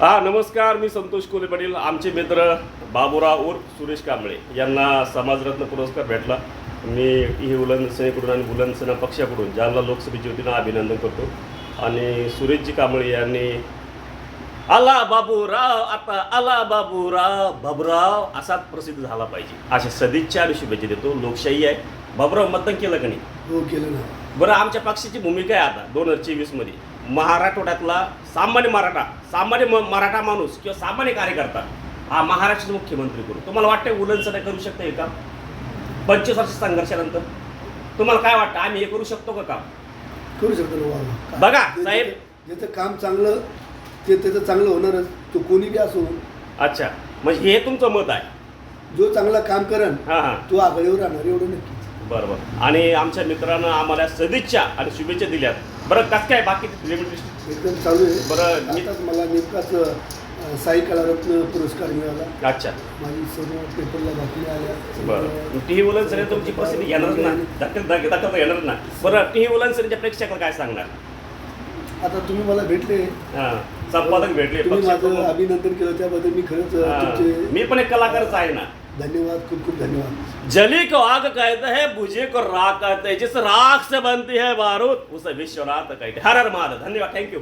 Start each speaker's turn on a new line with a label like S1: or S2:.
S1: हा नमस्कार मी संतोष कोले पाटील. आमचे मित्र बाबुराव उर्फ सुरेश कांबळे यांना समाजरत्न पुरस्कार भेटला. मी ही बुलंद सेनेकडून आणि बुलंद सेना पक्षाकडून जालना लोकसभेच्या वतीनं अभिनंदन करतो. आणि सुरेशजी कांबळे यांनी आला बाबूराव आता आला बाबूराव बाबूराव असाच प्रसिद्ध झाला पाहिजे. अशा सदिच्छा आणि शुभेच्छा देतो. लोकशाही आहे. बाबूराव मतदान केलं का नाही?
S2: हो केलं ना.
S1: बरं आमच्या पक्षाची भूमिका आहे आता दोन हजार चोवीसमध्ये महाराष्ट्रातला सामान्य मराठा सामान्य म- मराठा माणूस किंवा सामान्य कार्यकर्ता हा महाराष्ट्राचे मुख्यमंत्री करू तुम्हाला वाटतं उलनसना करू शकता हे काम पंचवीस वर्ष संघर्षानंतर? तुम्हाला काय वाटतं? आम्ही हे करू शकतो का काम?
S2: करू शकतो.
S1: बघा, साहेब.
S2: ज्याचं काम चांगलं ते त्याचं चांगलं होणारच. तो कोणी बी असो.
S1: अच्छा. म्हणजे हे तुमचं मत आहे.
S2: जो चांगला काम करण तो आघाडीवर राहणार एवढं नक्कीच.
S1: बरं बरं. आणि आमच्या मित्रांनं आम्हाला सदिच्छा आणि शुभेच्छा दिल्यात. बरं कसं काय बाकी
S2: एकदम चालू आहे.
S1: बरं, मी-
S2: आताच मला नेमकाच अं, साई कलारत्न पुरस्कार मिळाला.
S1: अच्छा.
S2: माझी सर्व पेपरला बातम्या आल्या.
S1: बरं. टी व्ही सर तुमची प्रसिद्धी येणार ना? दाखल दाखल दाखल येणार ना. बरं टी व्ही सरीच्या प्रेक्षकाला काय सांगणार?
S2: आता तुम्ही मला भेटले.
S1: हां संपादक भेटले
S2: तुम्ही माझं. अभिनंदन केलं त्याबद्दल मी खरंच अं,
S1: हां.
S2: तुमचे
S1: मी पण एक कलाकारच आहे ना.
S2: धन्यवाद खूब खूब धन्यवाद.
S1: जली को आग कहते हैं बुझे को राख कहते हैं। जिस राख से बनती है बारूद उसे विश्वनाथ कहते हैं। हर हर महादेव धन्यवाद थैंक यू